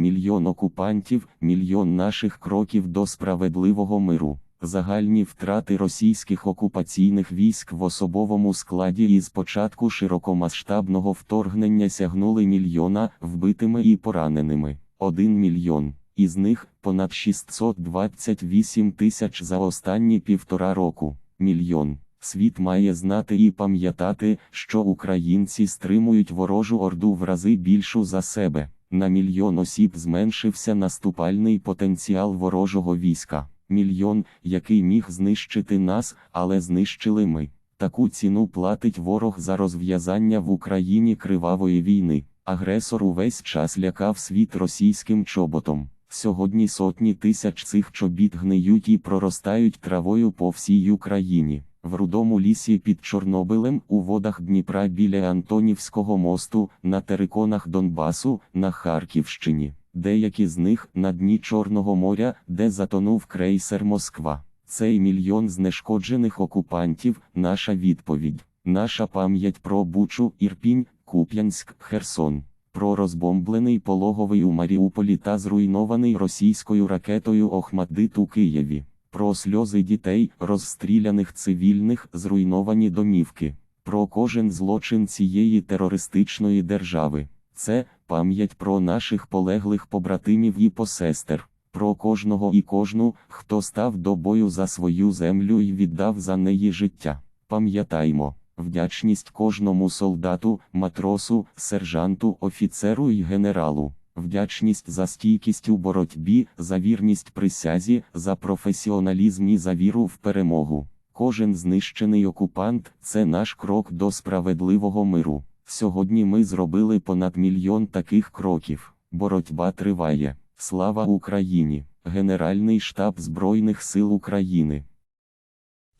мільйон окупантів, мільйон наших кроків до справедливого миру. Загальні втрати російських окупаційних військ в особовому складі із початку широкомасштабного вторгнення сягнули мільйона вбитими і пораненими. 1 мільйон. Із них понад 628 тисяч за останні півтора року. Мільйон. Світ має знати і пам'ятати, що українці стримують ворожу орду в рази більшу за себе. На мільйон осіб зменшився наступальний потенціал ворожого війська. Мільйон, який міг знищити нас, але знищили ми. Таку ціну платить ворог за розв'язання в Україні кривавої війни. Агресор увесь час лякав світ російським чоботом. Сьогодні сотні тисяч цих чобіт гниють і проростають травою по всій Україні. В рудому лісі під Чорнобилем, у водах Дніпра біля Антонівського мосту, на териконах Донбасу, на Харківщині. Деякі з них на дні Чорного моря, де затонув крейсер Москва. Цей мільйон знешкоджених окупантів наша відповідь, наша пам'ять про Бучу, Ірпінь, Куп'янськ, Херсон, про розбомблений пологовий у Маріуполі та зруйнований російською ракетою Охмаддит у Києві, про сльози дітей, розстріляних цивільних, зруйновані домівки, про кожен злочин цієї терористичної держави. Це пам'ять про наших полеглих побратимів і посестер, про кожного і кожну, хто став до бою за свою землю і віддав за неї життя. Пам'ятаймо, вдячність кожному солдату, матросу, сержанту, офіцеру і генералу, вдячність за стійкість у боротьбі, за вірність присязі, за професіоналізм і за віру в перемогу. Кожен знищений окупант це наш крок до справедливого миру. Сьогодні ми зробили понад мільйон таких кроків. Боротьба триває. Слава Україні! Генеральний штаб Збройних сил України.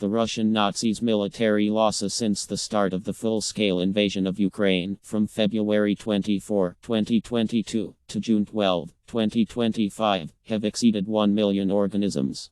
The Russian Nazis' military losses since the start of the full scale invasion of Ukraine, from February 24, 2022, to June 12, 2025, have exceeded 1 million organisms.